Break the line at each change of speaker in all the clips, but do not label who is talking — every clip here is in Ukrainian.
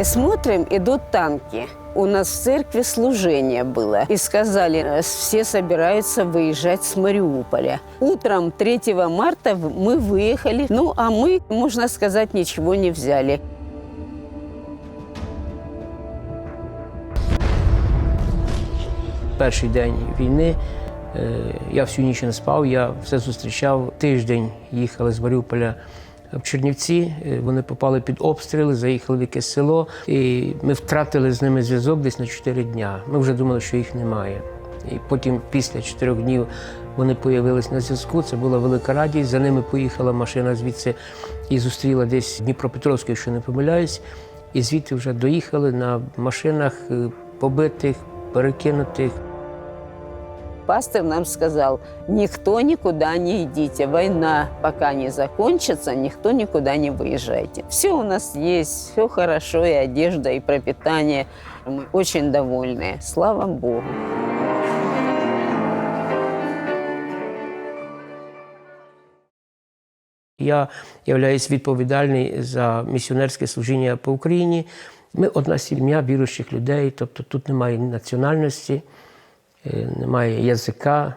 И смотрим, идут танки. У нас в церкви служение было. И сказали, э, все собираются выезжать с Мариуполя. Утром 3 марта в- мы выехали. Ну, а мы, можно сказать, ничего не взяли.
Перший день війни е, я всю ніч не спав, я все зустрічав. Тиждень їхали з Маріуполя В Чернівці. е, Вони попали під обстріли, заїхали в якесь село, і ми втратили з ними зв'язок десь на 4 дня. Ми вже думали, що їх немає. І потім, після чотирьох днів, вони появились на зв'язку. Це була велика радість. За ними поїхала машина звідси і зустріла десь Дніпропетровську, якщо не помиляюсь. І звідти вже доїхали на машинах е, побитих, перекинутих
Пастор нам сказал, никто никуда не идите. Война пока не закончится, никто никуда не выезжайте. Все у нас есть, все хорошо, и одежда, и пропитание. Мы очень довольны. Слава Богу.
Я являюсь відповідальний за місіонерське служіння по Україні. Ми одна сім'я віруючих людей, тобто тут немає національності, е, немає язика.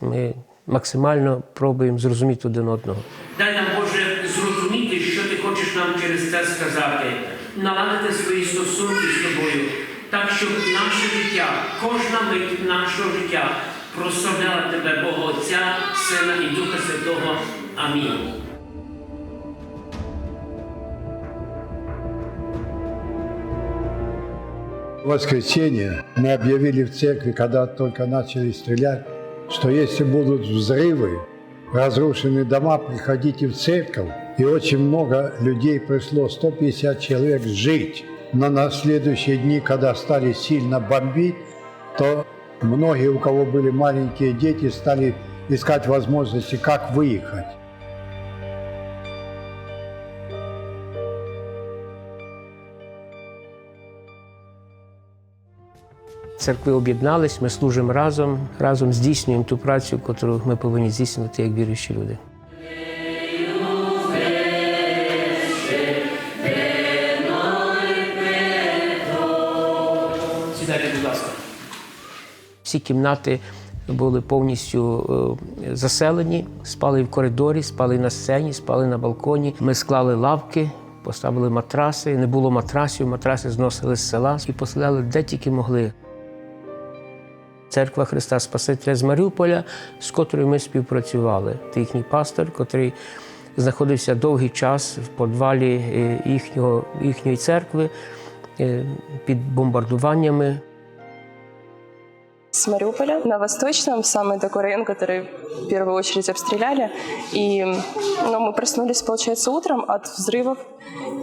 Ми максимально пробуємо зрозуміти один одного.
Дай нам Боже зрозуміти, що ти хочеш нам через це сказати, наладити свої стосунки з тобою, так щоб наше життя, кожна мить нашого життя прославляла тебе, Бога Отця, Сина і Духа Святого. Амінь.
Воскресенье мы объявили в церкви, когда только начали стрелять, что если будут взрывы, разрушены дома, приходите в церковь. И очень много людей пришло, 150 человек жить. Но на следующие дни, когда стали сильно бомбить, то многие, у кого были маленькие дети, стали искать возможности, как выехать.
Церкви об'єднались, ми служимо разом, разом здійснюємо ту працю, яку ми повинні здійснювати як віруючі люди.
Сідайте, будь ласка.
Всі кімнати були повністю е, заселені, спали в коридорі, спали на сцені, спали на балконі. Ми склали лавки, поставили матраси. Не було матрасів, матраси зносили з села і поселяли де тільки могли. Церква Христа Спасителя з Маріуполя, з котрою ми співпрацювали. Це їхній пастор, котрий знаходився довгий час в подвалі е, їхнього, їхньої церкви е, під бомбардуваннями.
с Мариуполя на Восточном, самый такой район, который в первую очередь обстреляли. И ну, мы проснулись, получается, утром от взрывов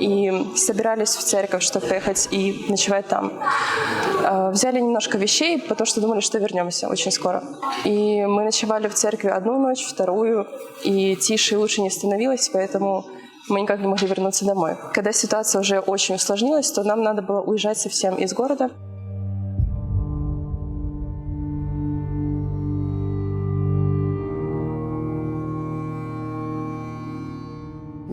и собирались в церковь, чтобы поехать и ночевать там. Э, Взяли немножко вещей, потому что думали, что вернемся очень скоро. И мы ночевали в церкви одну ночь, вторую, и тише и лучше не становилось, поэтому мы никак не могли вернуться домой. Когда ситуация уже очень усложнилась, то нам надо было уезжать совсем из города.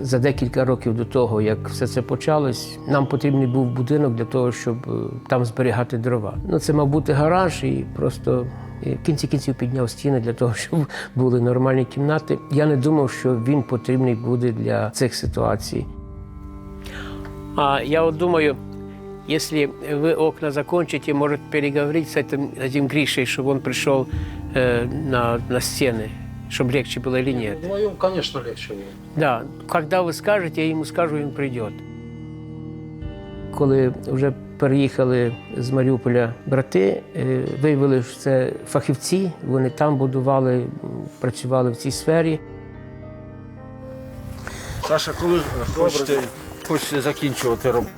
За декілька років до того, як все це почалось, нам потрібний був будинок для того, щоб е, там зберігати дрова. Ну це мав бути гараж, і просто е, в кінці кінців підняв стіни для того, щоб були нормальні кімнати. Я не думав, що він потрібний буде для цих ситуацій. А я от думаю, если вы окна закончите, может переговорить с этим, этим Гришей, чтобы он пришел э, на, на стены, чтобы легче было или нет.
Вдвоем, конечно, легче было.
Да, когда ви скажете, я йому скажу, він прийде. Коли вже переїхали з Маріуполя брати, е, виявили, що це фахівці, вони там будували, м, працювали в цій сфері.
Саша, коли хочете, хочете закінчувати роботу?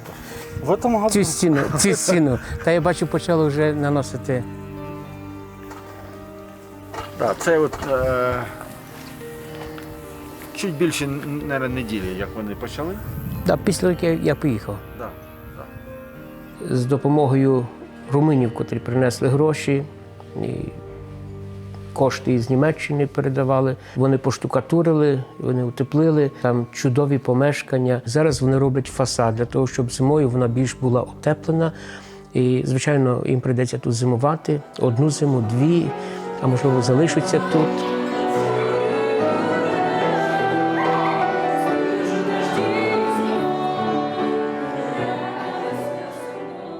В этом году.
Цю стіну, цю стіну. Та я бачу, почали вже наносити.
Да, це от е, чуть більше, мабуть, неділі, як вони почали.
Да, після того, як я, поїхав.
Да, да.
З допомогою румунів, котрі принесли гроші, і кошти із Німеччини передавали. Вони поштукатурили, вони утеплили там чудові помешкання. Зараз вони роблять фасад для того, щоб зимою вона більш була утеплена. І, звичайно, їм прийдеться тут зимувати одну зиму, дві, а можливо залишаться тут.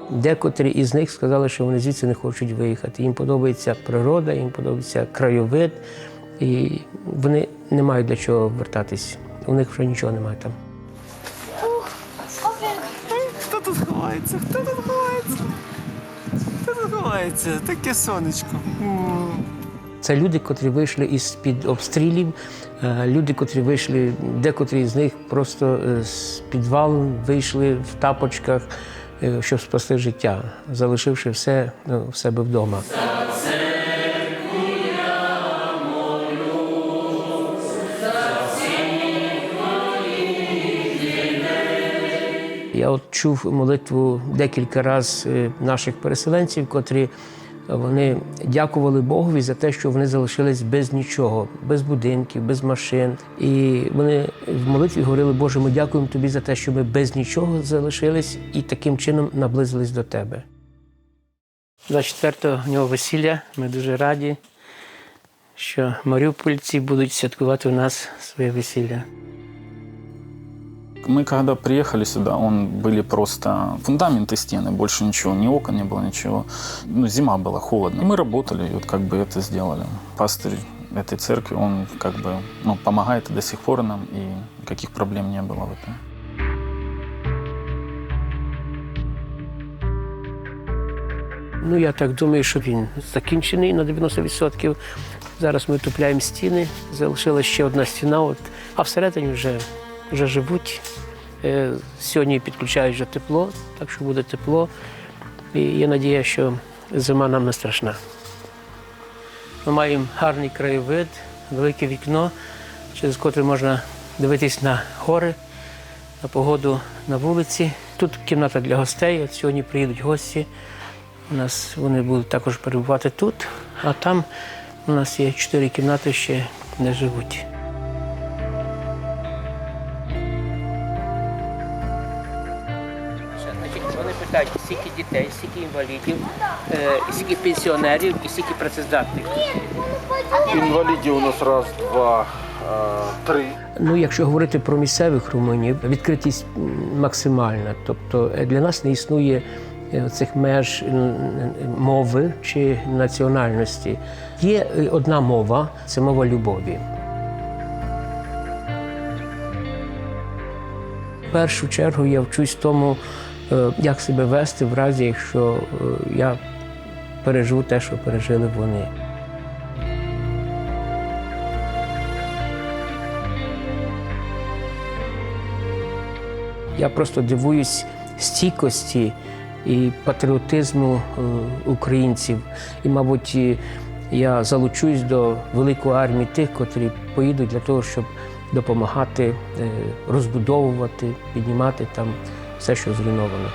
Декотрі із них сказали, що вони звідси не хочуть виїхати. Їм подобається природа, їм подобається краєвид, і вони не мають для чого вертатись. У них вже нічого немає там.
Хто тут ховається? Хто тут ховається? Хто тут ховається? Таке сонечко.
Це люди, котрі вийшли із під обстрілів, е, люди, котрі вийшли, декотрі з них просто е, з підвалу вийшли в тапочках, е, щоб спасти життя, залишивши все ну, в себе вдома. Я от чув молитву декілька разів наших переселенців, котрі вони дякували Богові за те, що вони залишились без нічого, без будинків, без машин. І вони в молитві говорили, Боже, ми дякуємо тобі за те, що ми без нічого залишились і таким чином наблизились до тебе. 24-го в нього весілля. Ми дуже раді, що маріупольці будуть святкувати у нас своє весілля.
Мы когда приехали сюда, он были просто фундаменты стены, больше ничего, ни окон не было, ничего. Ну, зима была, холодно. Мы работали, и вот как бы это сделали. Пастырь этой церкви, он как бы ну, помогает до сих пор нам, и никаких проблем не было в этом.
Ну, я так думаю, що він закінчений на 90%. Зараз ми утепляємо стіни, залишилася ще одна стіна, от, а всередині вже, Вже живуть. Е, Сьогодні підключають вже тепло, так що буде тепло. І є надія, що зима нам не страшна. Ми маємо гарний краєвид, велике вікно, через котре можна дивитись на гори, на погоду на вулиці. Тут кімната для гостей. От сьогодні приїдуть гості. У нас вони будуть також перебувати тут, а там у нас є чотири кімнати ще не живуть. Вони питають, скільки дітей, скільки інвалідів, скільки пенсіонерів і скільки працездатних.
Инвалиди у нас раз, два, три.
Ну, якщо говорити про місцевих румунів, відкритість максимальна. Тобто е, для нас не існує е, цих меж мови чи національності. Є е, одна мова це мова любові. В першу чергу я вчусь тому, е, як себе вести в разі, якщо е, я переживу те, що пережили вони. Я просто дивуюсь стійкості і патріотизму е, українців. І, мабуть, я залучусь до великої армії тих, котрі поїдуть для того, щоб допомагати е, розбудовувати, піднімати там все, що зруйновано.